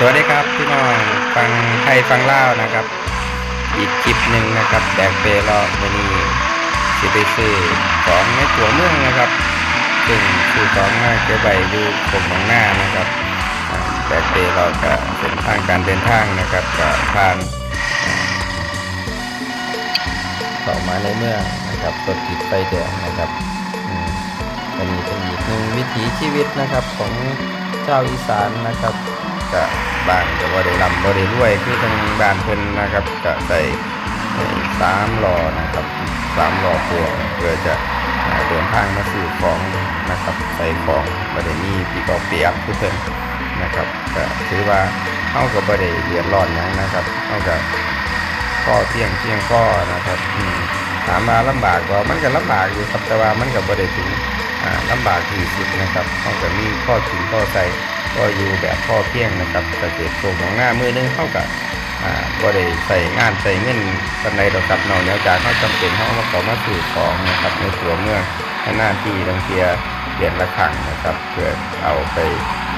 สวัสดีครับพี่น้องฟังไทยฟังเล่าวนะครับ อีกคลิปหนึ่งนะครับแบกเปรอมนีสิไปซื้อของในตัวเมืองนะครับซึ่งซื้อของมาเก็บไว้อยู่กรมของหน้านะครับแบกเปรอกับเส้นทางการเดินทางนะครับกับผ่านอ่าเข้ามาในเมืองนะครับรถติดไฟแดงนะครับอันนี้เป็นอีกหนึ่งวิถีชีวิตนะครับของชาอีสานนะครับ ก็บ้านก็บ่ได้ร่ำบ่ได้รวยคือทางบ้านเพิ่นนะครับ ก็ใส่สามล้อนะครับสามล้อพ่วงเพื่อจะเดินทางมาซื้อของนะครับใส่ของบ่ได้มีปีกอเปียกคือเพิ่นนะครับก็ถือว่าเฮาก็บ่ได้เดือดร้อนหยังนะครับเฮาก็พ่อเพียงเพียงพ่อนะครับถามมาลำบากก็มันก็ลำบากอยู่ครับแต่ว่ามันก็บ่ได้ถึง ลำบากที่สุดนะครับเฮาก็มีข้อกินข้อใส่ก็อยู่แบบพ่อเพียงนะครับเกตรโกงของหน้ามือนึงเข้ากับก็ได้ใส่งานใส่เงินปันใดดอกครับนอกเนือจากเขาจำเป็นเขามาขอมาสื่อของนะครับในตัวเมืองหน้าที่ดังเทียเปลี่ยนละขังนะครับเพื่อเอาไป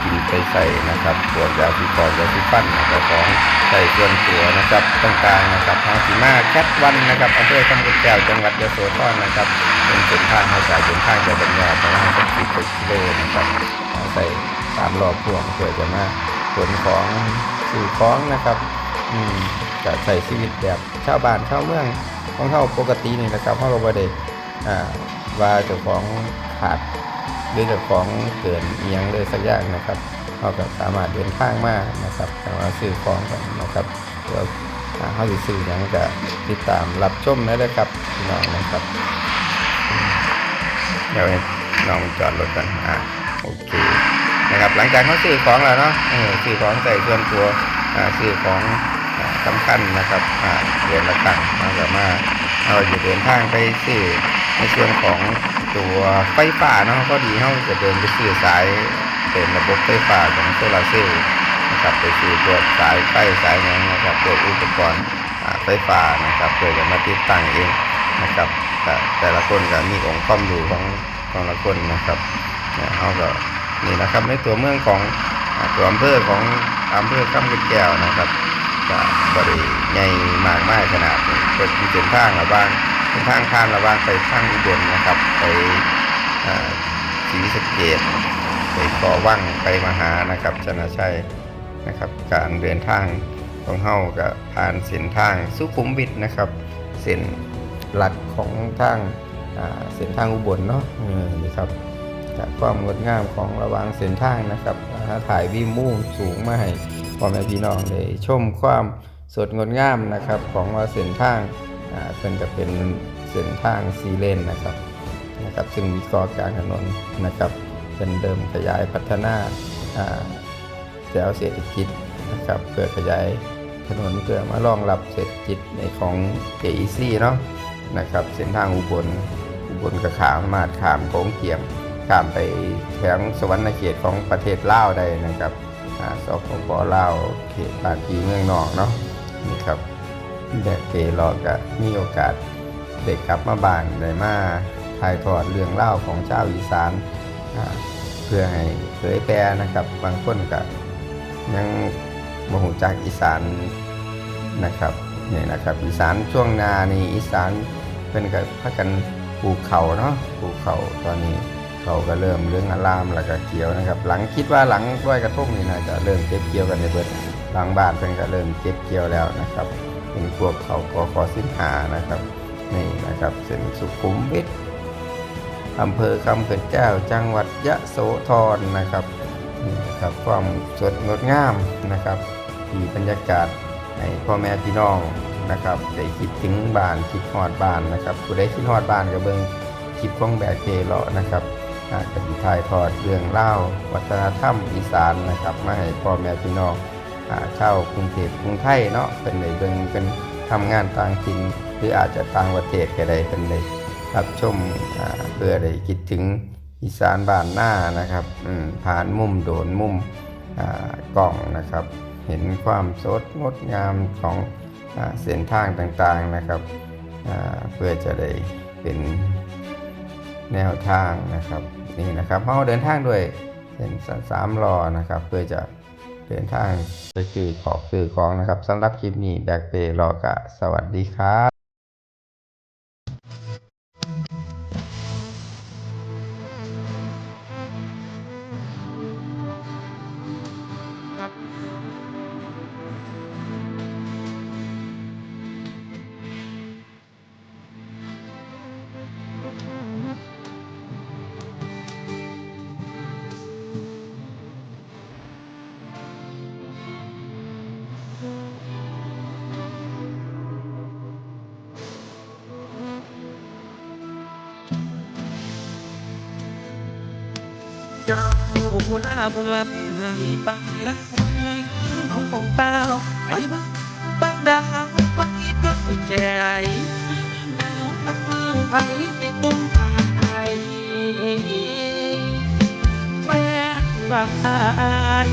กินไปใส่นะครับปวดยาสีฟอนยาสีฟันนะครับของใส่ส่วนตัวนะครับต่างๆนะครับทางสีมาแคทวันนะครับอำเภอคำกุฎแก้วจังหวัดยโสธรนะครับเป็นเส้นทางให้สายเดินทางจากบรรยาประมาณสักสิบกิโลนะครับใส่ตามรอบพวงเพื่อจะมาขนของสู่อของนะครับอืมจะใส่ชีวิตแบบชาวบ้านชาวเมืองของเขาปกตินี่นะครับเขาก็บ่ได้อ่าว่าเจ้าของขาด หรือจ้าของเกินเอียงเลยสักอย่างนะครับเขาก็สามารถเดินทางมานะครับแต่ว่าซื้อของกันนะครับเพื่ออ่าเขาสิซื้อหยังก็ติดตามรับชมได้เลยครับพี่น้องนะครับเดี๋ยวน้องจอดรถกันอ่าโอเคนะครับหลังจากเขาซื้อของแล้วเนาะซื้อของใส่ส่วนตัวซื้อของอ่าสำคัญนะครับเดือนละครั้งเราจะมาเราจะเดินทางไปซื้อในส่วนของ ตัวไฟฟ้าเนาะก็ดีเขาจะเดินไปซื้อสายเป็นระบบไฟฟ้าของโซลาร์เซลล์นะครับไปซื้อพวกสายไฟสายหยังนะครับพวกอุปกรณ์ไฟฟ้านะครับเพื่อจะมาติดตั้งเองนะครับแต่แต่ละคนก็มีองค์ความรู้ของของละคนนะครับเนี่ยเขาก็นี่นะครับในตัวเมืองของตัวอำเภอของอำเภอคำกุฎแก้วนะครับก็บริใหญ่มากมายขนาดนี้เป็นเส้นทางระหว่าง เป็นทางผ่านระหว่างไปทางอุบลนะครับ ไปศรีสะเกดไปก่อว่างไปมหานะครับชนะชัยนะครับ การเดินทางของเฮาก็ผ่านเส้นทางสุขุมวิทนะครับ เส้นหลักของทางเส้นทางอุบลเนาะนี่ครับจากความงดงามของระวางเส้นทางนะครับถ่ายวิวมุ่งสูงมาให้พ่อแม่พี่น้องได้ชมความสดงดงามนะครับของว่าเส้นทาง อ่าเป็นจะเป็นเส้นทางซีเลนนะครับนะครับ ซึ่งมีกอกลางถนนนะครับเป็นเดิมขยายพัฒนาแถวเศรษฐกิจนะครับเพื่อขยายถนนเพื่อมารองรับเศรษฐกิจในของ JEC เนาะนะครับ เส้นทางอุบลอุบลกระขามมาดขามโขงเกียมข้ามไปแถวสวรรณเขตของประเทศลาวได้นะครับสปปลาวเขตบานพีเมืองนอกเนาะนี่ครับ แดกเกรอกะมีโอกาสเด็กกลับมาบ้านได้มาถ่ายทอดเรื่องเล่าของชาอีสานเพื่อให้เผยแพร่นะครับบางคนก็ยังมหูจากอีสานนะครับนี่นะครับอีสานช่วงนานี่อีสานเป็นกับพักกันปลูกเขาเนาะปลูกเขาตอนนี้เขาก็เริ่มเรื่องอารามแล้วก็เกี่ยวนะครับ หลังคิดว่าหลังร้อยกระทงนี่น่าจะเริ่มเก็บเกี่ยวกันในเบิดหลังบ้านเพิ่นก็เริ่มเก็บเกี่ยวแล้วนะครับ เป็นพวกเขากอคอสินหานะครับนี่นะครับเส้นสุขุมวิทอำเภอคำเขื่อนแก้วจังหวัดยะโสธรนะครับนี่นะครับความสดงดงามนะครับที่บรรยากาศในพ่อแม่พี่น้องนะครับได้คิดถึงบ้านคิดฮอดบ้านนะครับผู้ใดคิดฮอดบ้านก็เบิ่งคลิปของแบกเกเลาะนะครับอาจจะถ่ายทอดเรื่องเล่าวัฒนธรรมอีสานนะครับมาให้พ่อแม่พี่น้อง อ่าชากรุงเทพกรุงไทยเนาะเป็นในเบิ่งเป็นทำงานต่างถิ่นหรืออาจจะต่างประเทศก็ได้เป็นในรับชมเพื่อได้คิดถึงอีสานบ้านหน้านะครับผ่านมุมโดนมุมกล่องนะครับ เห็นความสดงดงามของอเส้นทางต่างๆนะครับเพื่อจะได้เป็นแนวทางนะครับนี่นะครับเราเดินทางด้วยเส้นสามล้อนะครับ เพื่อจะ เดินทางไปซื้อของซื้อของนะครับสำหรับคลิปนี้แบกเปรอกะสวัสดีครับ หน้าเพื่อนปังแล้วของผมเปล่าไปบ้างบังดาวไปก็ใจไปตุ้มไปแม่บางอาย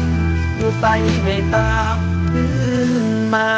อยู่ใต้ไม่ตามขึ้นมา